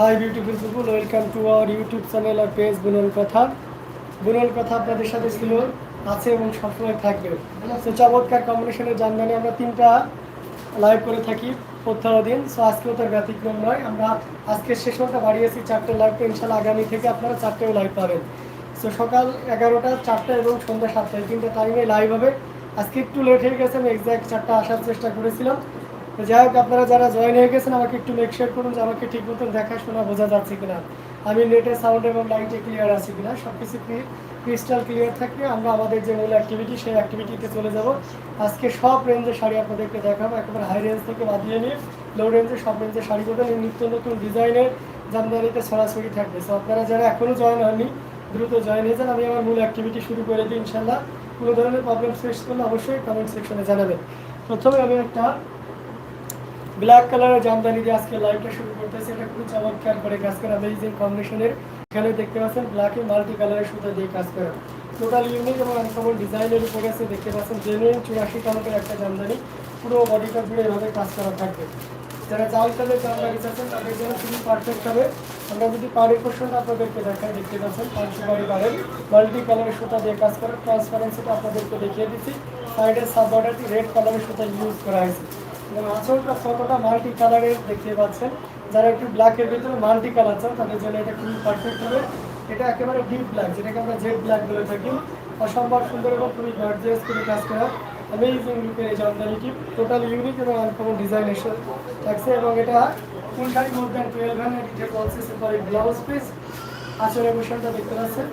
Hi beautiful people welcome to our YouTube channel R page বুনল কথা বুনল কথা আপনাদের সাথে ছিল, আছে এবং সবসময় থাকবে। তো চমৎকার কম্বিনেশনের জানমানি আমরা তিনটা লাইভ করে থাকি প্রত্যহ দিন সো আজকেও তার ব্যতিক্রম নয়। আমরা আজকের সেশনটা বাড়িয়েছি চারটে লাইভ ইনশাল্লাহ আগামী থেকে আপনারা চারটেও লাইভ পাবেন। সো সকাল এগারোটা, চারটা এবং সন্ধ্যা সাতটা এই তিনটা টাইমে লাইভ হবে। আজকে একটু লেট হয়ে গেছে, আমি এক্স্যাক্ট চারটা আসার চেষ্টা করেছিলাম। যাই হোক, আপনারা যারা জয়েন হয়ে গেছেন, আমাকে একটু মেক শেয়ার করুন যে আমাকে ঠিক মতন দেখাশোনা বোঝা যাচ্ছে কিনা। আমি নেটের সাউন্ড এবং লাইটে ক্লিয়ার আছি কিনা সব কিছু ক্রিস্টাল ক্লিয়ার থাকলে আমরা আমাদের যে মূল অ্যাক্টিভিটি সেই অ্যাক্টিভিটিতে চলে যাব। আজকে সব রেঞ্জের শাড়ি আপনাদেরকে দেখাবো, একেবারে হাই রেঞ্জ থেকে বাদিয়ে নিয়ে লো রেঞ্জে সব রেঞ্জের শাড়ি পাবেন নিত্য নতুন ডিজাইনের জামদানিতে সরাসরি থাকবে। সো আপনারা যারা এখনও জয়েন হননি, দ্রুত জয়েন হয়ে যান। আমি আমার মূল অ্যাক্টিভিটি শুরু করে দিই ইনশাল্লাহ কোনো ধরনের প্রবলেম ফেস করলে অবশ্যই কমেন্ট সেকশনে জানাবেন। প্রথমে আমি একটা ব্ল্যাক কালারের জামদানি দিয়ে আজকে লাইভটা শুরু করতেছি। এটা খুব চমৎকার করে কাজ করা অ্যামেজিং কম্বিনেশনের এখানে দেখতে পাচ্ছেন ব্ল্যাকে মাল্টি কালারের সুতা দিয়ে কাজ করা। টোটাল ইউনিক এবং আনকমন ডিজাইনের উপরে আছে, দেখতে পাচ্ছেন জেনুইন চুরাশি কালারের একটা জামদানি। পুরো বডিটা জুড়ে এভাবে কাজ করা থাকবে। যারা জাল কালের জামদানি চাচ্ছেন, তাদের জন্য খুবই পারফেক্ট হবে। আমরা যদি পাড়ের পোর্শনটা আপনাদেরকে দেখাই, দেখতে পাচ্ছেন পাঁচশো বাড়ি পাড়ের মাল্টি কালারের সুতা দিয়ে কাজ করা। ট্রান্সপারেন্সিটা আপনাদেরকে দেখিয়ে দিচ্ছি। সাইডের সাব বর্ডারটি রেড কালারের সুতা ইউজ করা হয়েছে। এবং আঁচলটা কতটা মাল্টি কালারের দেখতে পাচ্ছেন। যারা একটু ব্ল্যাকের ভিতরে মাল্টি কালার চান, তাদের জন্য এটা খুবই পারফেক্ট হবে। এটা একেবারে ডিপ ব্ল্যাক যেটাকে আমরা জেড ব্ল্যাক বলে থাকি। অসম্ভব সুন্দর এবং খুবই গর্জিয়াস করে কাজ করা অ্যামেজিং লুকের এই জামদানিটি টোটাল ইউনিক এবং আনকমন ডিজাইন এসে থাকছে এবং এটা full sari more than twelve hundred এটা কনসিস্ট করে ব্লাউজ পিস আঁচলের পোশনটা দেখতে পাচ্ছেন।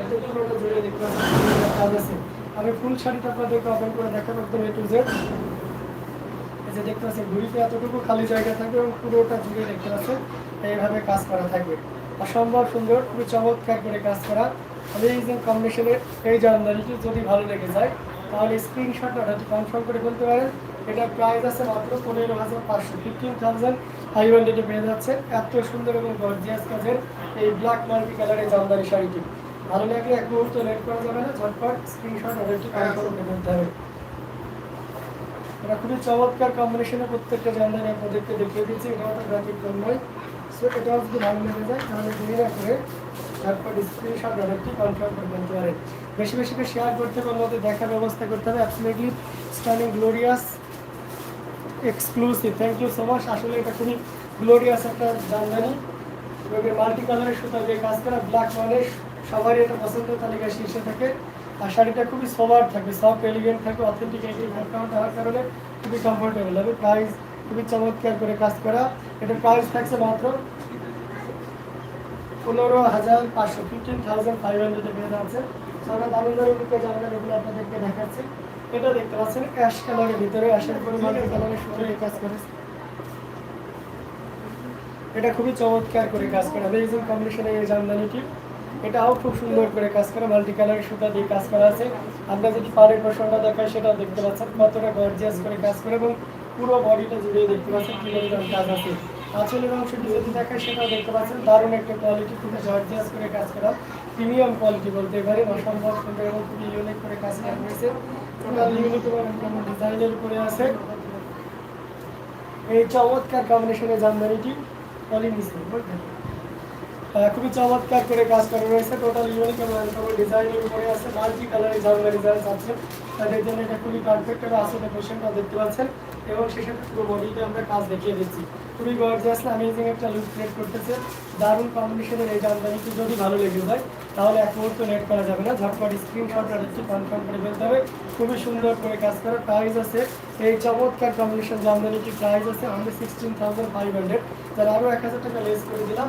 একদম পুরোটা জুড়ে দেখতে পাচ্ছেন। কাজ আছে। আমি ফুল শাড়িটা আপনাদেরকে ওপেন করে দেখাবো একদম এ টু জেড যে দেখতে পাচ্ছেন, ঘুড়িতে এতটুকু খালি জায়গা থাকবে এবং পুরোটা জুড়ে দেখতে পাচ্ছেন, এইভাবে কাজ করা থাকবে। অসম্ভব সুন্দর, খুবই চমৎকার করে কাজ করা। আমি এই যে কম্বিনেশনের এই জামদানিটি যদি ভালো লেগে যায়, তাহলে স্ক্রিনশট অর্ডারটি কনফার্ম করে বলতে পারেন। এটা প্রাইস আছে মাত্র পনেরো হাজার পাঁচশো ফিফটিন থাউজেন্ড ফাইভ হান্ড্রেডে পেয়ে যাচ্ছে এত সুন্দর এবং গর্জিয়াস কাজের এই ব্ল্যাক মাল্টি কালারের জামদানি শাড়িটি। ভালো লাগলে এক মুহূর্ত লেট করা যাবে না, ঝটপট স্ক্রিনশট অর্ডারটি কনফার্ম করে বলতে হবে। এটা খুবই চমৎকার কম্বিনেশনে প্রত্যেকটা জামদানি আপনাদেরকে দেখিয়ে দিচ্ছি, এটা তো ব্যতিক্রম নয়। সো এটাও যদি ভালো লেগে যায়, তাহলে দেরি করে তারপর স্ক্রিনশট অর্ডারটি কনফার্ম করে বলতে পারেন বেশি বেশি করে শেয়ার করতে হবে অন্যদের দেখার ব্যবস্থা করতে হবে। Absolutely stunning glorious exclusive thank you so much আসলে এটা খুবই গ্লোরিয়াস একটা জামদানি। এবং মাল্টি কালারের সুতা দিয়ে কাজ করা ব্ল্যাক মানে সবারই এটা পছন্দ তালিকায় শীর্ষে থাকে। আর শাড়িটা খুবই সোবার থাকবে সফট এলিগেন্ট থাকবে অথেন্টিক হওয়ার কারণে খুবই কমফোর্টেবল হবে প্রাইস খুবই চমৎকার করে কাজ করা। এটা প্রাইস থাকছে মাত্র পনেরো হাজার পাঁচশো ফিফটিন থাউজেন্ড ফাইভ হান্ড্রেডে পেয়ে যাচ্ছে তো আমরা দারুণ রূপে জামাকাপড় এগুলো আপনাদেরকে দেখাচ্ছি। এটা দেখতে পাচ্ছেন অ্যাশ কালারের ভিতরে অ্যাশের পরিমাণ কালারের সুতোয় কাজ করেছে এটা খুবই চমৎকার করে কাজ করা। অ্যামেজিং কম্বিনেশনের এই জামদানিটি। এটাও খুব সুন্দর করে কাজ করা মাল্টি কালারের সুতা দিয়ে কাজ করা আছে। আমরা যদি পাড়ের পোষণটা দেখাই, সেটাও দেখতে পাচ্ছেন। কতটা গর্জিয়াস করে কাজ করে এবং পুরো বডিটা জুড়ে দেখতে পাচ্ছেন কি পরিমাণ কাজ আছে। আঁচলের অংশটি যদি দেখাই, সেটাও দেখতে পাচ্ছেন। দারুণ একটা কোয়ালিটি খুবই গর্জিয়াস করে কাজ করা। প্রিমিয়াম কোয়ালিটি বলতে পারেন, অসম্ভব সুন্দর এবং খুবই ইউনিক করে কাজ করা হয়েছে। টোটাল ইউনিক এবং ডিজাইনের করে আছে। এই চমৎকার কম্বিনেশনের জামদানিটি অলিং খুবই চমৎকার করে কাজ করা রয়েছে। টোটাল ইউনিক এবং আনকমন ডিজাইনের উপরে আছে মাল্টি কালারের জামদানি ডিজাইন আছে। তাদের জন্য এটা খুবই পারফেক্ট এবং আসলে পেশেন্টটা দেখতে পাচ্ছেন। এবং সাথে পুরো বডিতে আমরা কাজ দেখিয়ে দিচ্ছি। খুবই গর্জিয়াস অ্যামেজিং একটা লুক ক্রিয়েট করতেছে। দারুণ কম্বিনেশনের এই জামদানিটি যদি ভালো লেগে যায়, তাহলে এক মুহূর্ত নেট করা যাবে না। ঝটপট স্ক্রিনশট একটু কনফার্ম করে ফেলতে হবে। খুবই সুন্দর করে কাজ করা। প্রাইস আছে। এই চমৎকার কম্বিনেশন জামদানিটি প্রাইস আছে আমাদের সিক্সটিন থাউজেন্ড ফাইভ হান্ড্রেড তাহলে আরও এক হাজার টাকা লেস করে দিলাম।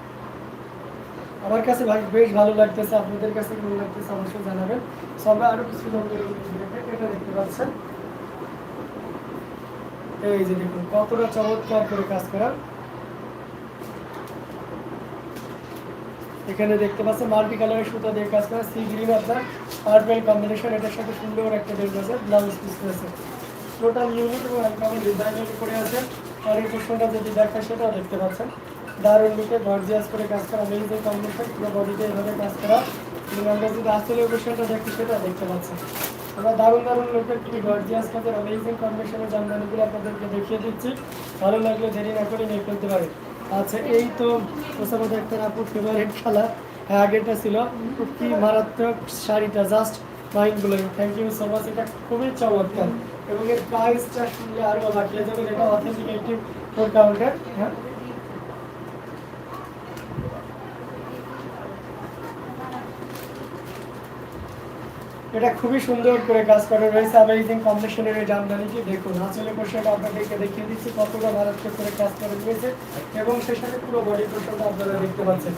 আমার কাছে ভাই বেশ ভালো লাগতেছে, আপনাদের কাছে কেমন লাগতেছে অবশ্যই জানাবেন। সো আমরা আরও কিছু এটা দেখতে পাচ্ছেন। এই যে দেখুন, কতটা চমৎকার করে কাজ করা। এখানে দেখতে পাচ্ছেন, মাল্টি কালারের সুতা দিয়ে কাজ করা সি গ্রিন আপনার পার্পেল কম্বিনেশন এটার সাথে সুন্দর একটা ড্রেস আছে ব্লাউজ পিস রয়েছে টোটাল ইউনিট এবং ডিজাইনের উপরে আছে। আর এই পোর্শনটা যদি দেখায়, সেটাও দেখতে পাচ্ছেন। দারুণ লুকে গর্জিয়াস করে কাজ করা মেরিজের কম্বিনেশন পুরো বডিতে এভাবে কাজ করা। এবং আমরা যদি আসলে পোর্শনটা দেখি সেটাও দেখতে পাচ্ছেন আমরা দারুণ দারুণ লোকের কি গর্জিয়াস কাজের অ্যামেজিং কম্বিনেশনের জামদানিগুলো আপনাদেরকে দেখিয়ে দিচ্ছি। ভালো লাগলে দেরি না করে নিয়ে ফেলতে পারেন। আচ্ছা এই তো ওসামত একটা আপুর ফেভারিট খেলা, আগেরটা ছিল। কি মারাত্মক শাড়িটা just mind blowing thank you so much এটা খুবই চমৎকার। এবং এর প্রাইসটা শুনলে আরও অবাক হয়ে যাবেন এটা অথেন্টিকেটিভ ফোর কাউন্টার হ্যাঁ? এটা খুবই সুন্দর করে কাজ করা রয়েছে। অ্যামেজিং কম্বিনেশনের এই জামদানিটি, দেখুন আঁচলে পোশাকটা আপনাদেরকে দেখিয়ে দিচ্ছি কতটা মারাত্মক করে কাজ করা রয়েছে এবং সে সাথে পুরো বডি পোশাকটা আপনারা দেখতে পাচ্ছেন।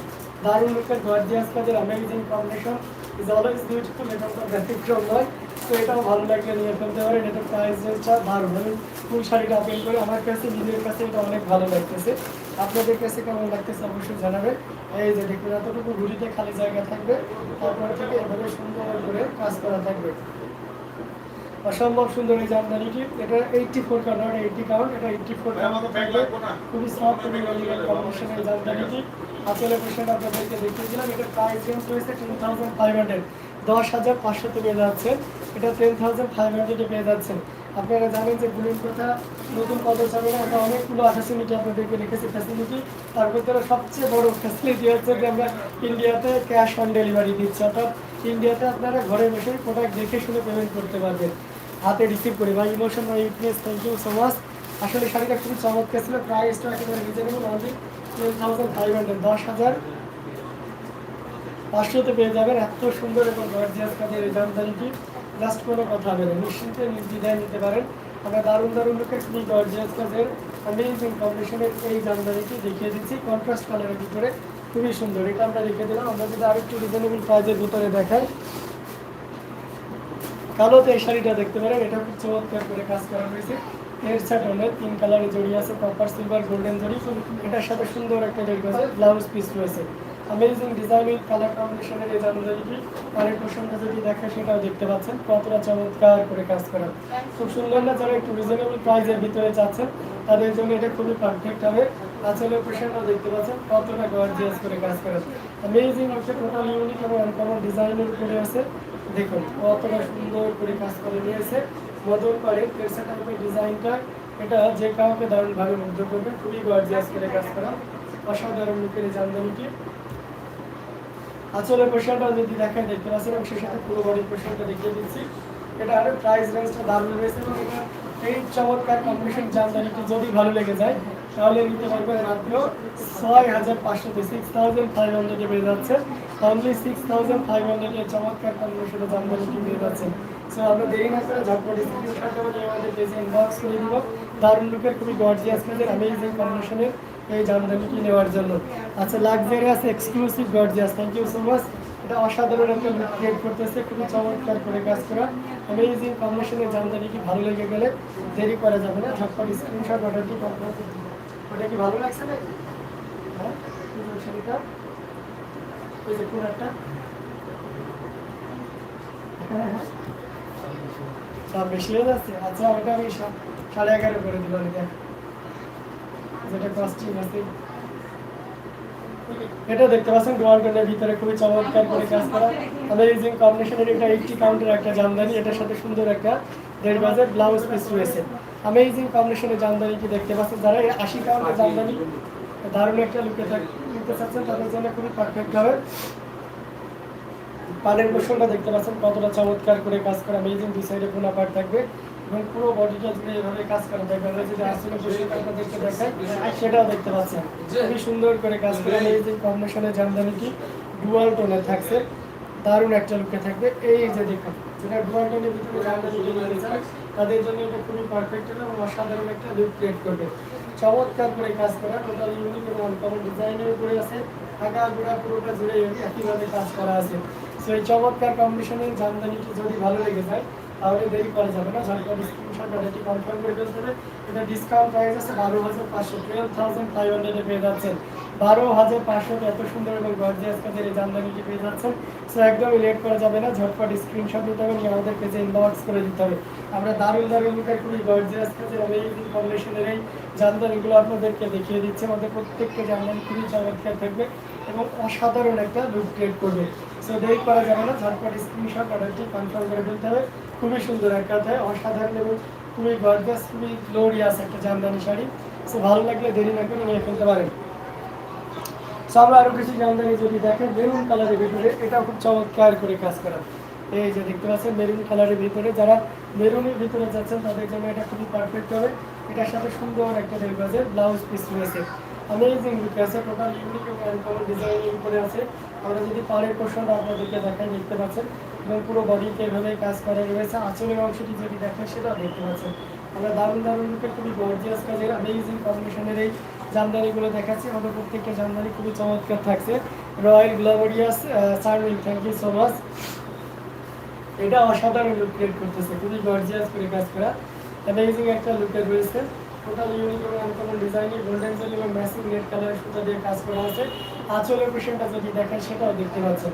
দারুণ লুকের গর্জিয়াস কাজের amazing combination is always beautiful এটা তো ব্যতিক্রম নয়। তো এটাও ভালো লাগলে নিয়ে ফেলতে পারেন। এটা প্রাইস রেঞ্জটা দারুণ আমি ফুল শাড়িটা আপেল করে আমার কাছে, নিজের কাছে এটা অনেক ভালো লাগতেছে। আপনাদের কাছে কেমন লাগতেছে অবশ্যই জানাবেন। এই যে দেখুন এতটুকু ঘুরিতে খালি জায়গা থাকবে তারপরে থেকে এভাবে সুন্দর করে কাজ করা থাকবে। অসম্ভব সুন্দর এই জামদানিটি। এটা eighty four count eighty count এটা এইটটি ফোর খুবই সফট এবং এলিগেন্ট কম্বিনেশনের জামদানিটি। আসলে পেশেন্ট আপনাদেরকে দেখিয়ে দিলাম এটা প্রাইস রেঞ্জ রয়েছে টেন থাউজেন্ড ফাইভ হান্ড্রেড দশ হাজার পাঁচশোতে পেয়ে যাচ্ছে এটা টেন থাউজেন্ড ফাইভ হান্ড্রেডে পেয়ে যাচ্ছেন। আপনারা জানেন যে বুলিন কথা, নতুন পদচারণা আমরা অনেকগুলো ফ্যাসিলিটি আপনাদেরকে রেখেছি ফ্যাসিলিটি তার ভিতরে সবচেয়ে বড় ফ্যাসিলিটি হচ্ছে যে আমরা ইন্ডিয়াতে ক্যাশ অন ডেলিভারি দিচ্ছি। অর্থাৎ ইন্ডিয়াতে আপনারা ঘরে বসে প্রোডাক্ট দেখে শুনে পেমেন্ট করতে পারবেন। হাতে রিসিভ করে। বা ইমোশন বা ইউটনেস থ্যাংক ইউ সো মাচ আসলে শাড়িটা খুবই চমৎকার ছিল। প্রাইসটা একেবারে reasonable only thousand five hundred দশ হাজার পাঁচশোতে পেয়ে যাবেন। এত সুন্দর এবং গর্জিয়াস কাজের এই জাস্ট কোনো কথা নিশ্চিন্তে নিতে পারেন। আমরা দারুণ দারুণ লোকের খুবই কম্বিনেশনের এই জামদানিটি দেখিয়ে দিচ্ছি। কন্ট্রাস্ট কালারের ভিতরে খুবই সুন্দর। এটা আমরা দিলাম। আমরা যদি রিজনেবল প্রাইজের ভিতরে দেখাই। কালোতে এই শাড়িটা দেখতে পারেন। এটা খুব চমৎকার করে কাজ করা হয়েছে। এর সাথে তিন কালারে জড়ি আছে সিলভার গোল্ডেন জড়ি। এটার সাথে সুন্দর একটা আছে ব্লাউজ পিস রয়েছে। অ্যামেজিং ডিজাইনিং কালার কম্বিনেশনের এই জামদানিটি অনেক পোশনটা যদি দেখে, সেটাও দেখতে পাচ্ছেন। কতটা চমৎকার করে কাজ করা। খুব সুন্দর না যারা একটু রিজনেবল প্রাইসের ভিতরে চাচ্ছেন তাদের জন্য এটা খুবই পারফেক্ট হবে। আচলের পোশনটাও দেখতে পাচ্ছেন, কতটা গর্জিয়াস করে কাজ করা। অ্যামেজিং হচ্ছে টোটাল ইউনিক এবং আনকমন ডিজাইনের উপরে আছে। দেখুন, কতটা সুন্দর করে কাজ করে নিয়েছে। মদন পাড়ের পেরসা টাইপের ডিজাইনটা, এটা যে কাউকে দারুণভাবে মুগ্ধ করবে, খুবই গর্জিয়াস করে কাজ করা। অসাধারণ লুকের এই জামদানিটি আচলের পোশাকটা যদি দেখেন দেখতে পাচ্ছেন, এবং সেই সাথে পুরো বডির পোশাকটা দেখিয়ে দিচ্ছি। এটা আরও প্রাইস রেঞ্জটা দারুণ রয়েছে, এবং এটা এই চমৎকার কম্বিনেশন জামদানিটি যদি ভালো লেগে যায়, তাহলে নিতে পারবেন মাত্র ছয় হাজার পাঁচশোতে সিক্স থাউজেন্ড ফাইভ হান্ড্রেডে পেয়ে যাচ্ছে অনলি সিক্স থাউজেন্ড ফাইভ হান্ড্রেডে চমৎকার কম্বিনেশনে জামদানিটি পেয়ে যাচ্ছেন। সো আমরা দেরি না করে ঝটপট স্ক্রিনশট করে আমাদের পেজে ইনবক্স করে দিব। দারুণ লুকের খুবই গর্জিয়াস কাজের অ্যামেজিং কম্বিনেশনের এই জামদানিটি নেওয়ার জন্য। আচ্ছা luxurious exclusive gorgeous thank you so much এটা অসাধারণ একটা লুক ক্রিয়েট করতেছে, খুবই চমৎকার করে কাজ করা। অ্যামেজিং কম্বিনেশনের জামদানিটি ভালো লেগে গেলে দেরি করা যাবে না, ঝটপট স্ক্রিনশট অর্ডারটি কমপ্লিট ওটা কি ভালো লাগছে না হ্যাঁ ওই যে পুরাটা হ্যাঁ হ্যাঁ। দাম বেশি হয়ে যাচ্ছে। আচ্ছা ওটা আমি সাড়ে এগারো করে দিলাম দেখ যেটা আছে। এটা দেখতে পাচ্ছেন গনের ভিতরে খুবই চমৎকার করে কাজ করা। অ্যামেজিং কম্বিনেশনের এটা এইটটি কাউন্টের একটা জামদানি, এটার সাথে সুন্দর একটা দেড় ব্লাউজ পিস রয়েছে। অ্যামেজিং কম্বিনেশনের জামদানি কি দেখতে পাচ্ছেন? যারা আশি কাউন্টের জামদানি, দারুণ একটা লুকে তাদের জন্য খুবই পারফেক্ট হবে। পানের পোষণটা দেখতে পাচ্ছেন, কতটা চমৎকার করে কাজ করা। অ্যামেজিং দুই সাইডে কোনা পার থাকবে। এবং পুরো বডিটা এভাবে কাজ আমরা যদি আসলে দেখাই সেটাও দেখতে পাচ্ছেন। খুবই সুন্দর করে কাজ করে অ্যামেজিং কম্বিনেশনের জামদানিটি ডুয়াল টোনে থাকছে, দারুণ একটা লুকে থাকবে। এই যে দেখুন যেটা ডুয়াল টোনের ভিতরে জামদানি তাদের জন্য এটা খুবই পারফেক্ট এবং অসাধারণ একটা লুক ক্রিয়েট করবে। চমৎকার করে কাজ করা টোটাল ইউনিক এবং ডিজাইনের উপরে আছে। আগা গোড়া পুরোটা জুড়ে একইভাবে কাজ করা আছে। সো এই চমৎকার কম্বিনেশনের জামদানিটি যদি ভালো লেগে যায় তাহলে দেরি করা যাবে না। ঝটপট স্ক্রিনশট এটি কনফার্ম করে ফেলতে হবে এটা ডিসকাউন্ট প্রাইস আছে বারো হাজার পাঁচশো। টুয়েলভ থাউজেন্ড ফাইভ হান্ড্রেডে পেয়ে যাচ্ছেন। বারো হাজার পাঁচশো এত সুন্দর এবং গর্জিয়াস কাজের এই জামদানিটি পেয়ে যাচ্ছেন। সো একদমই লেট করা যাবে না। ঝটপট স্ক্রিনশট নিতে হবে, নিয়ে আমাদের পেজে ইনবক্স করে দিতে হবে। আমরা দারুণ দারুণ লুকের খুবই গর্জিয়াস কাজের অ্যামেজিং কম্বিনেশনের এই জামদানিগুলো আপনাদেরকে দেখিয়ে দিচ্ছে। আমাদের প্রত্যেকটা জামদানি খুবই চমৎকার থাকবে এবং অসাধারণ একটা লুক ক্রিয়েট করবে। সো দেরি করা যাবে না। ঝটপট স্ক্রিনশট অর্ডারটি কনফার্ম করে ফেলতে হবে। খুবই সুন্দর এক কথায় অসাধারণ এবং খুবই গর্জিয়াস খুবই গ্লোরিয়াস একটা জামদানি শাড়ি। সো ভালো লাগলে দেরি না করে নিয়ে ফেলতে পারেন। সো আমরা আরও কিছু জামদানি যদি দেখেন মেরুন কালারের ভিতরে এটা খুব চমৎকার করে কাজ করা। এই যে দেখতে পাচ্ছেন মেরুন কালারের ভিতরে যারা মেরুনের ভিতরে যাচ্ছেন, তাদের জন্য এটা খুবই পারফেক্ট হবে। এটার সাথে সুন্দর একটা দেখবে ব্লাউজ পিস রয়েছে। অ্যামেজিং লুক আছে টোটাল ইউনিক এবং ডিজাইনের উপরে আছে। আমরা যদি পাড়ের পোর্শনটা আপনাদেরকে দেখাই, দেখতে পাচ্ছেন এবং পুরো বডিতে এভাবে কাজ করা। রয়েছে আঁচলের অংশটি যদি দেখেন সেটাও দেখতে পাচ্ছেন। আমরা দারুণ দারুণ লুকের খুবই গর্জিয়াস কাজের অ্যামেজিং কম্বিনেশনের এই জামদানিগুলো দেখাচ্ছি। আমাদের প্রত্যেকটা জামদানি খুবই চমৎকার থাকছে। Royal glorious serving thank you so much এটা অসাধারণ লুক ক্রিয়েট করতেছে, খুবই গর্জিয়াস করে কাজ করা। অ্যামেজিং একটা লুকের রয়েছে। টোটাল ইউনিক এবং আনকমন ডিজাইনে গোল্ডেন জেল এবং ম্যাসিং রেড কালারের সুতা দিয়ে কাজ করা আছে। আঁচলের পোর্শনটা যদি দেখেন, সেটাও দেখতে পাচ্ছেন।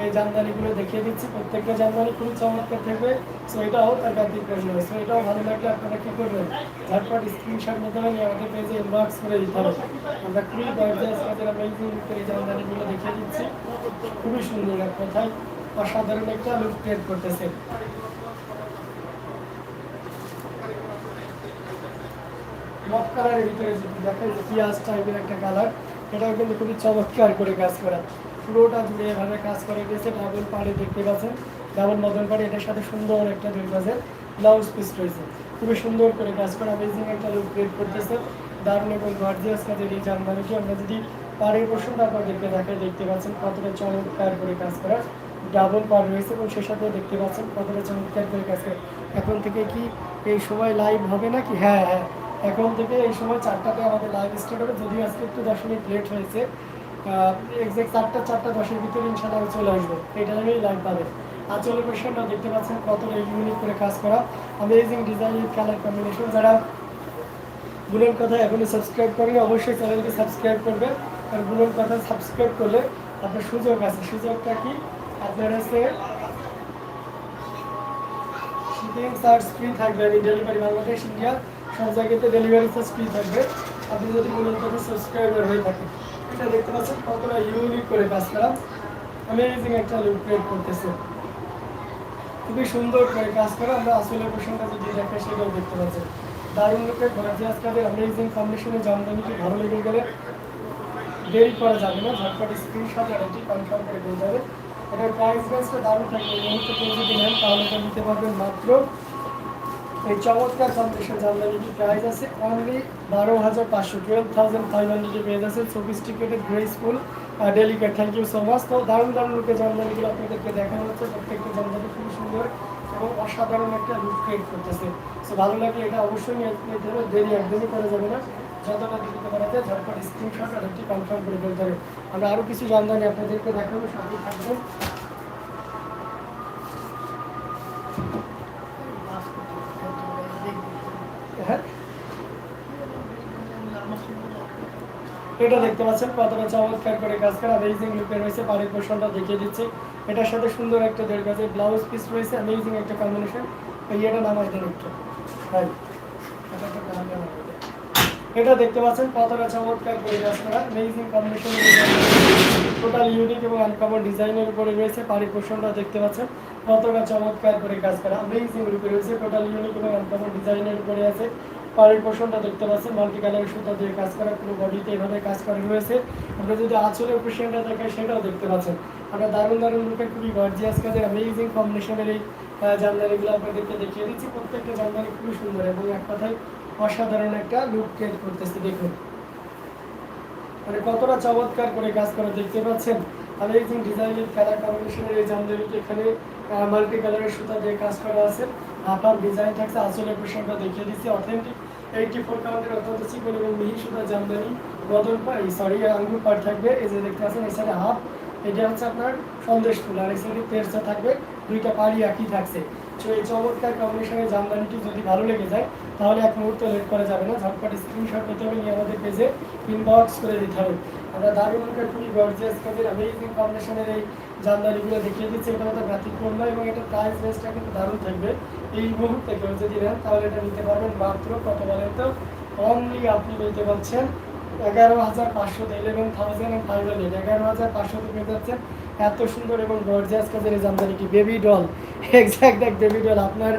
এই জামদানিগুলো দেখিয়ে দিচ্ছি। প্রত্যেকটা জামদানি খুবই চমৎকার থাকবে। সো এটাও তার ব্যতিক্রম নয়। সো এটাও ভালো লাগলে আপনারা কী করবেন? ঝটপট স্ক্রিনশট নিতে হবে আমাদের পেজে ইনবক্স করে দিতে হবে। আমরা খুবই গর্জিয়াস কাজের লুকের এই জামদানিগুলো দেখিয়ে দিচ্ছি। খুবই সুন্দর এক কথায় অসাধারণ একটা লুক ক্রিয়েট করতেছে। মফ কালারের ভিতরে যদি দেখেন যে পিঁয়াজ টাইপের একটা কালার এটাও কিন্তু খুবই চমৎকার করে কাজ করা। পুরোটা জুড়ে এভাবে কাজ করে গেছে, ডাবল পাড়ে দেখতে পাচ্ছেন। ডাবল মদন পাড়ে এটার সাথে সুন্দর একটা দুই গাছের ব্লাউজ পিস রয়েছে। খুবই সুন্দর করে কাজ করা অ্যামেজিং একটা লুক ক্রিয়েট করতেছে। দারুণ এবং গর্জিয়াস কাজের এই জামদানিটি। আমরা যদি পাড়ের পোর্শনটা আপনাদেরকে দেখায় দেখতে পাচ্ছেন কতটা চমৎকার করে কাজ করা। ডাবল পার রয়েছে এবং সে সাথেও দেখতে পাচ্ছেন কতটা চমৎকার করে কাজ করে। এখন থেকে কি এই সময় লাইভ হবে নাকি? হ্যাঁ হ্যাঁ। এখন থেকে এই সময় চারটাতে আমাদের লাইভ স্টার্ট হবে। যদিও আজকে একটু দশ মিনিট লেট হয়েছে এক্সাক্ট চারটা চারটা দশের ভিতরে ইনশাল্লাহ চলে আসব। এই টাইমেই লাইভ পাবে। আচলের পেশেন্টরা দেখতে পাচ্ছেন কতটা ইউনিক করে কাজ করা। অ্যামেজিং ডিজাইন কালার কম্বিনেশন যারা বুনের কথা এখনই সাবস্ক্রাইব করেন, অবশ্যই চ্যানেলকে সাবস্ক্রাইব করবে। আর বুনের কথা সাবস্ক্রাইব করলে আপনার সুযোগ আছে। সুযোগটা কি? আপনার হচ্ছে শিপিং চার্জ ফ্রি থাকবে। ডেলিভারি বাংলাদেশ, ইন্ডিয়া, সব জায়গাতে ডেলিভারি চার্জ ফ্রি থাকবে। আপনি যদি বুনের কথা সাবস্ক্রাইবার হয়ে থাকেন। এটা দেখতে পাচ্ছেন, কতটা ইউনিক করে কাজ করা। অ্যামেজিং একটা লুক ক্রিয়েট করতেছে। খুবই সুন্দর করে কাজ করে। আমরা আসলে পোষণটা যদি দেখে সেটাও দেখতে পাচ্ছেন। দারুণ লোকের গর্জিয়াস কাজের অ্যামেজিং কম্বিনেশনে জামদানিটি ভালো লেগে গেলে দেরি করা যাবে না। ঝটপট স্ক্রিনশট আর এটি কনফার্ম করে দিয়ে যাবে। এটার প্রাইস রেঞ্জটা দারুণ থাকবে। এই মুহূর্তে যদি নেন, তাহলে নিতে পারবেন মাত্র এই চমৎকার কম্বিনেশন জামদানিটি প্রাইস আছে অনলি বারো হাজার পাঁচশো টুয়েলভ থাউজেন্ড ফাইভ হান্ড্রেডে পেয়ে যাচ্ছে sophisticated graceful delicate thank you so much তো দারুণ দারুণ লুকে জামদানিগুলো আপনাদেরকে দেখানো হচ্ছে। প্রত্যেকটা জামদানি খুবই সুন্দর এবং অসাধারণ একটা লুক ক্রিয়েট করতেছে। সো ভালো লাগলে এটা অবশ্যই দেরি একদমই করা যাবে না। যতটা দিতে পারা যায় ঝটপট স্ক্রিনশট আর একটি কনফার্ম করে ফেলতে হবে। আমরা আরও কিছু জামদানি আপনাদেরকে দেখাবো সাথে থাকবেন। এটা দেখতে পাচ্ছেন, কতটা চমৎকার করে কাজ করা অ্যামেজিং লুকে রয়েছে পাড়ের পোর্শনটা দেখিয়ে দিচ্ছে। এটার সাথে সুন্দর একটা দেড় গাছের ব্লাউজ পিস রয়েছে অ্যামেজিং একটা কম্বিনেশন এই এটা নামাজ দেন একটু। হ্যাঁ এটা দেখতে পাচ্ছেন, কতটা চমৎকার করে কাজ করা অ্যামেজিং কম্বিনেশন টোটাল ইউনিক এবং আনকমন ডিজাইনের উপরে রয়েছে পাড়ি পোর্শনটা দেখতে পাচ্ছেন, কতটা চমৎকার করে কাজ করা অ্যামেজিং রূপে রয়েছে। টোটাল ইউনিক এবং আনকমন ডিজাইনের উপরে আছে। পাড়ির পোর্শনটা দেখতে পাচ্ছেন মাল্টি কালারের সুতা দিয়ে কাজ করা, পুরো বডিতে এভাবে কাজ করা রয়েছে। আমরা যদি আঁচলের পোর্শনটা দেখাই, সেটাও দেখতে পাচ্ছেন। আমরা দারুণ দারুণ রূপে খুবই গর্জিয়াস কাজের অ্যামেজিং কম্বিনেশনের এই জামদানিগুলো আপনাদেরকে দেখিয়ে দিচ্ছি। প্রত্যেকটা জামদানি খুবই সুন্দর এবং এক কথায় অসাধারণ একটা লুক ক্রিয়েট করতেছে, দেখুন। মানে কতটা চমৎকার করে কাজ করা, দেখতে পাচ্ছেন? একজন ডিজাইনের কালার কম্বিনেশনের এই জামদানিটি এখানে মাল্টি কালারের সুতা দিয়ে কাজ করা আছে। আপনার ডিজাইন থাকছে আসলে পোশাকটা দেখিয়ে দিচ্ছি। অথেন্টিক এইটটি ফোর কাউন্টের অত্যন্ত চিকন এবং মিহি সুতা জামদানি, বদল সরি আঙ্গুর পার থাকবে। এই যে দেখতে পাচ্ছেন, এই সাইডে হাফ। এটা হচ্ছে আপনার সন্দেশ ফুল, আর এই সাইডে তেরসা থাকবে। দুইটা পাড়ি একই থাকছে। তো এই চমৎকার কম্বিনেশনের জামদানিটি যদি ভালো লেগে যায়, তাহলে এক মুহূর্ত লেট করা যাবে না। ঝটপট স্ক্রিনশট নিতে হবে, নিয়ে আমাদের পেজে ইনবক্স করে দিতে হবে। আমরা দারুণ খুবই গর্জিয়াস কাজের অ্যামেজিং কম্বিনেশনের এই জামদানিগুলো দেখিয়ে দিচ্ছি, এটা আমাদের ব্যতিক্রম নয় এবং এটা প্রাইস রেঞ্জটা কিন্তু দারুণ থাকবে। এই মুহূর্তে কেউ যদি নেন, তাহলে এটা নিতে পারবেন মাত্র কত বলেন তো? অনলি আপনি নিতে পারছেন এগারো হাজার পাঁচশো ইলেভেন থাউজেন্ড ফাইভ হান্ড্রেড এগারো হাজার পাঁচশোতে পেয়ে যাচ্ছেন এত সুন্দর এবং গর্জিয়াস কাজের এই জামদানিটি। বেবি ডল এক্স্যাক্ট এক বেবি ডল আপনার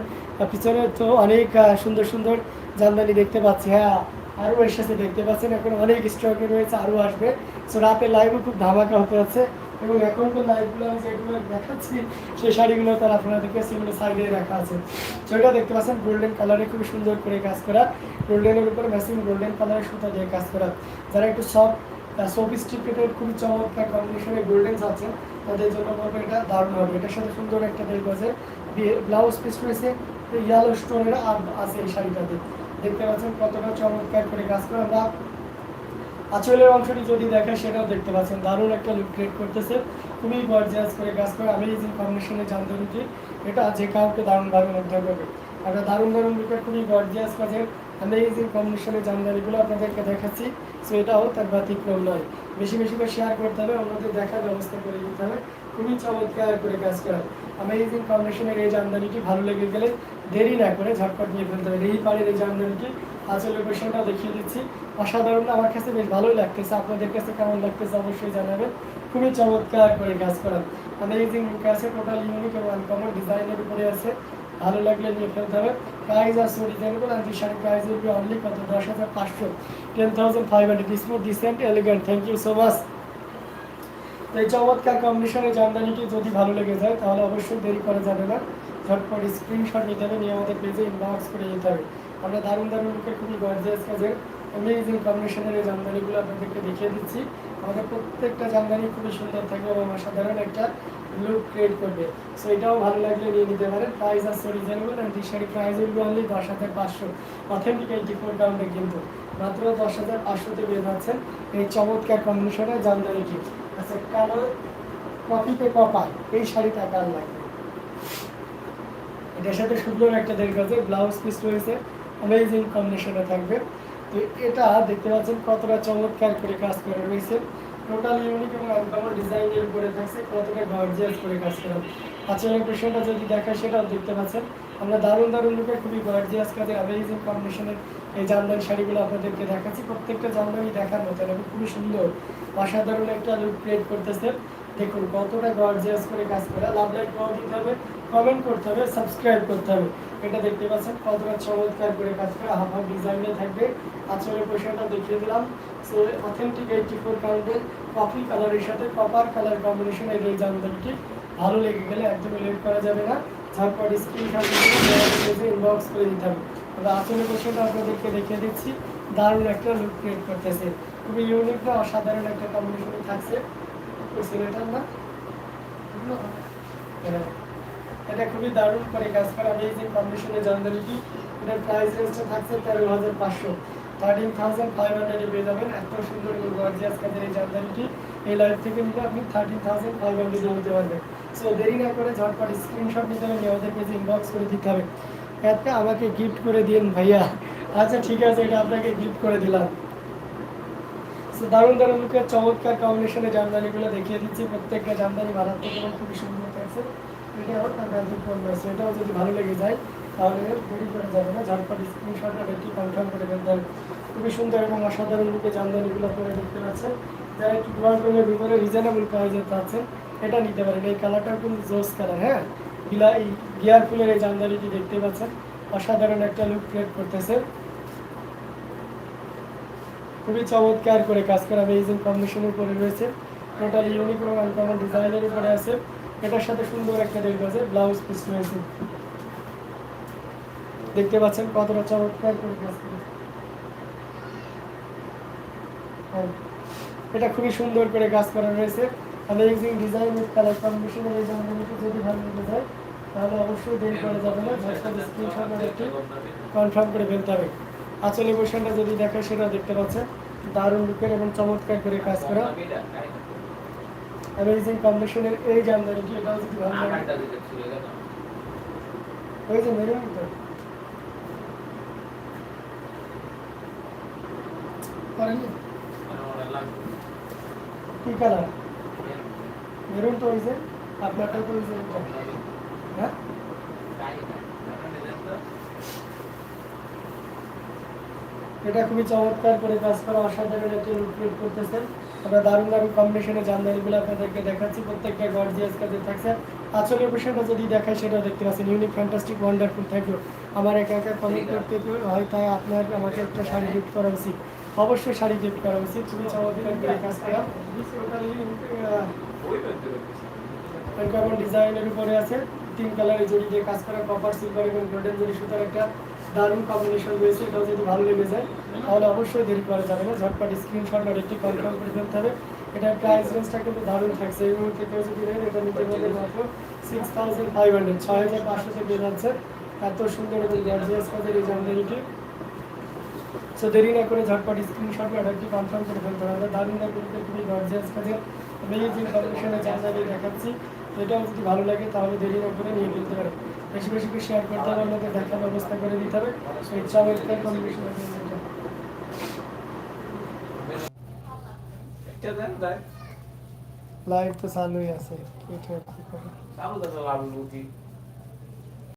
পিছনে তো অনেক সুন্দর সুন্দর জামদানি দেখতে পাচ্ছি। হ্যাঁ আরও এসেছে, দেখতে পাচ্ছেন। এখন অনেক স্টকে রয়েছে, আরও আসবে। সো রাতের লাইভও খুব ধামাকা হতে আছে। এবং এখন তো লাইভগুলো আমি যেগুলো দেখাচ্ছি, সেই শাড়িগুলো তার আপনাদেরকে সেগুলো সাইডে রাখা আছে। সেটা দেখতে পাচ্ছেন গোল্ডেন কালারে খুব সুন্দর করে কাজ করা। গোল্ডেনের উপরে ম্যাসিং গোল্ডেন কালারের সুতা দিয়ে কাজ করা। যারা একটু সফট সোফিস্টিকেটেড খুবই চমৎকার কম্বিনেশনে গোল্ডেন আছে তাদের জন্য বলব এটা দারুণ হবে। এটার সাথে সুন্দর একটা দেখ আছে। ব্লাউজ পিস রয়েছে ইয়ালো স্টোনের আছে এই শাড়িটাতে। দেখতে পাচ্ছেন কতটা চমৎকার করে কাজ করে। আমরা আঁচলের অংশটি যদি দেখেন, সেটাও দেখতে পাচ্ছেন। দারুণ একটা লুক ক্রিয়েট করতেছে। খুবই গর্জিয়াস করে কাজ করে। আমেজিং কম্বিনেশনের জামদানিটি এটা যে কাউকে দারুণভাবে মধ্যে করবে। আমরা দারুণ দারুণ লুকের খুবই গর্জিয়াস কাজের আমেজিং কম্বিনেশনের জামদানিগুলো আপনাদেরকে দেখাচ্ছি। সো এটাও তার ব্যতিক্রম নয়। বেশি বেশি করে শেয়ার করতে হবে। অন্যদের দেখার ব্যবস্থা করে দিতে হবে। খুবই চমৎকার করে কাজ করা। আমেজিং কম্বিনেশনের এই জামদানিটি ভালো লেগে গেলে দেরি না করে ঝটপট নিয়ে ফেলতে হবে। এই পাড়ের এই জামদানিটি আচল লোকেশনটা দেখিয়ে দিচ্ছি। অসাধারণ, আমার কাছে বেশ ভালোই লাগতেছে। আপনাদের কাছে কেমন লাগতেছে অবশ্যই জানাবেন। খুবই চমৎকার করে কাজ করা। আমেজিং লুক আছে টোটাল ইউনিক এবং আনকমন ডিজাইনের উপরে আছে। ভালো লাগলে নিয়ে ফেলতে হবে। প্রাইস আর আছে reasonable R the sari price will be only কত? দশ হাজার পাঁচশো। Ten thousand five hundred smooth decent elegant thank you so much এই চমৎকার কম্বিনেশনে জামদানিটি যদি ভালো লেগে যায়, তাহলে অবশ্যই দেরি করা যাবে না। ঝটপট স্ক্রিনশট নিতে হবে। নিয়ে আমাদের পেজে ইনবক্স করে যেতে হবে। আমরা দারুণ দারুণ লুকে খুবই গর্জিয়াস কাজের অ্যামেজিং কম্বিনেশনের এই জামদানিগুলো আপনাদেরকে দেখিয়ে দিচ্ছি। আমাদের প্রত্যেকটা জামদানি খুবই সুন্দর থাকবে এবং অসাধারণ একটা লুক ক্রিয়েট করবে। সো এটাও ভালো লাগলে নিয়ে নিতে পারেন। প্রাইস আছে reasonable and the sari price will be only দশ হাজার পাঁচশো। অথেন্টিক এইটি ফোর কাউন্টে কিন্তু। মাত্র দশ হাজার পাঁচশোতে পেয়ে যাচ্ছেন এই চমৎকার কম্বিনেশনের জামদানিটি আচ্ছা কালো কপিতে কপার এই শাড়িটা কার লাগবে? এটার সাথে সুন্দর একটা দেড় গজের ব্লাউজ পিস রয়েছে। অ্যামেজিং কম্বিনেশনে থাকবে। তো এটা দেখতে পাচ্ছেন কতটা চমৎকার করে কাজ করে রয়েছে। টোটাল ইউনিক এবং আনকমন ডিজাইনের উপরে থাকছে, কতটা গর্জিয়াস করে কাজ করা। আচ্ছা পেশনটা যদি দেখায়, সেটাও দেখতে পাচ্ছেন। আমরা দারুণ দারুণ লুকে খুবই গর্জিয়াস কাজে অ্যামেজিং কম্বিনেশনের এই জামদানি শাড়িগুলো আপনাদেরকে দেখাচ্ছি। প্রত্যেকটা জামদানি দেখার মতো এবং খুবই সুন্দর। অসাধারণ একটা লুক ক্রিয়েট করতেছে। দেখুন কতটা গর্জিয়াস করে কাজ করে। লাভ লাইক পাওয়া দিতে হবে। কমেন্ট করতে হবে সাবস্ক্রাইব করতে হবে। এটা দেখতে পাচ্ছেন, কতটা চমৎকার করে কাজ করে, হাফ হাফ ডিজাইনে থাকবে। আচলের পোশাকটা দেখিয়ে দিলাম। সো অথেন্টিক এইটটি ফোর কাউন্টের কফি কালারের সাথে কপার কালার কম্বিনেশনের এই জামদানিটি ভালো লেগে গেলে একদমই লেট করা যাবে না। ঝটপট স্ক্রিনশট ইনবক্স করে দিতে হবে। তবে আচলের পোশাকটা আপনাদেরকে দেখিয়ে দিচ্ছি, দারুণ একটা লুক ক্রিয়েট করতেছে। খুবই ইউনিক না, অসাধারণ একটা কম্বিনেশন থাকছে। ওই ছেলেটার না? হ্যাঁ। এটা খুবই দারুণ করে কাজ করা অ্যামেজিং কন্ডিশনে জামদানিটি এটার প্রাইস রেঞ্জটা থাকছে তেরো হাজার পাঁচশো। থার্টিন থাউজেন্ড ফাইভ হান্ড্রেডে পেয়ে যাবেন এত সুন্দর গর্জিয়াস কাজের এই জামদানিটি এই লাইভ থেকে নিলে আপনি থার্টিন থাউজেন্ড ফাইভ হান্ড্রেডে নিতে পারবেন। সো দেরি না করে ঝটপট স্ক্রিনশট নিতে হবে আমাদের পেজে ইনবক্স করে দিতে হবে। একটা আমাকে গিফট করে দিন ভাইয়া। আচ্ছা ঠিক আছে এটা আপনাকে গিফট করে দিলাম। So, দারুণ দারুণ লুকের চমৎকার কম্বিনেশনে জামদানিগুলো দেখিয়ে দিচ্ছি। প্রত্যেকটা জামদানি মারাত্মক এবং খুবই সুন্দর থাকছে রয়েছে এটাও যদি ভালো লেগে যায়, তাহলে করে যাবে না। স্ক্রিনশটটা কনফার্ম করে খুবই সুন্দর এবং অসাধারণ লুকে জামদানিগুলো আপনারা দেখতে পাচ্ছেন। যারা একটু ডুয়ার রিজনেবল পাচ্ছেন, এটা নিতে পারেন। এই কালারটা খুব জোস কালার হ্যাঁ? গিলা এই গিয়ার ফুলের এই জামদানিটি দেখতে পাচ্ছেন। অসাধারণ একটা লুক ক্রিয়েট করতেছে। খুবই চমৎকার করে কাজ করা অ্যামেজিং কম্বিনেশনের উপরে রয়েছে। টোটাল ইউনিক এবং আনকমন ডিজাইনের উপরে আছে। এটার সাথে সুন্দর একটা দেখ আছে ব্লাউজ পিস রয়েছে। দেখতে পাচ্ছেন কতটা চমৎকার করে কাজ। এটা খুবই সুন্দর করে কাজ করা রয়েছে। অ্যামেজিং ডিজাইন উইথ কালার কম্বিনেশনের এই জামাটি যদি ভালো লেগে যায়, তাহলে অবশ্যই দেরি করা যাবে না। ঝটপট স্ক্রিনশট একটি কনফার্ম করে ফেলতে হবে। আচলে পোর্শনটা যদি দেখে সেটা দেখতে পাচ্ছেন। দারুণ লুকের এবং চমৎকার করে কাজ করা। অ্যামেজিং কম্বিনেশনের এই জামদানিটি এটাও যদি ভালো লাগে ওই যে মেরুন তো করেনি কি কালার মেরুন তো হয়েছে আপনারটা তো হয়েছে হ্যাঁ এটা খুবই চমৎকার করে কাজ করা, অসাধারণ একটি রূপরেট করতেছেন। আমরা দারুণ দারুণ কম্বিনেশনে জামদানিগুলো আপনাদেরকে দেখাচ্ছি। প্রত্যেকটা গর্জিয়াস কাজে থাকছে। আচলের বিষয়টা যদি দেখায় সেটাও দেখতে পাচ্ছেন। ইউনিক ফ্যান্টাস্টিক ওয়ান্ডারফুল থাকল আমার একা একা কমেন্ট করতে হয় তাই আপনার আমাকে একটা শাড়ি গিফট করা উচিত। অবশ্যই শাড়ি গিফট করা উচিত। খুবই চমৎকার করে কাজ করা ডিজাইনের উপরে আছে। তিন কালারের জড়ি দিয়ে কাজ করা কপার সিলভার এবং গোল্ডেন জড়ি সুতার একটা দারুণ কম্বিনেশন রয়েছে, এটাও যদি ভালো লেগে যায়, তাহলে অবশ্যই দেরি করা যাবে না, ঝটপট স্ক্রিনশট আর একটি কনফার্ম করে ফেলতে হবে। এটার প্রাইস রেঞ্জটা কিন্তু দারুণ থাকছে, এই মুহূর্তে কেউ যদি নেন এটা নিতে পারবে মাত্র সিক্স থাউজেন্ড ফাইভ হান্ড্রেড ছয় হাজার পাঁচশো থেকে যাচ্ছে। এত সুন্দর এবং গর্জিয়াস কাজের এই জামদানিটি সো দেরি না করে ঝটপট স্ক্রিনশট আর একটি কনফার্ম করে ফেলতে হবে। দারুণ না করতে খুবই গর্জিয়াস কাজের আমি অ্যামেজিং কম্বিনেশনে জামদানি দেখাচ্ছি। এটাও যদি ভালো লাগে, তাহলে দেরি না করে নিয়ে ফেলতে পারে বেশি বেশি করে শেয়ার করতে হবে আমাদের দেখার ব্যবস্থা করে দিতে হবে। সেই চমৎকার কম্বিনেশন লাইভ তো চালুই আছে কি চালু তো লাভ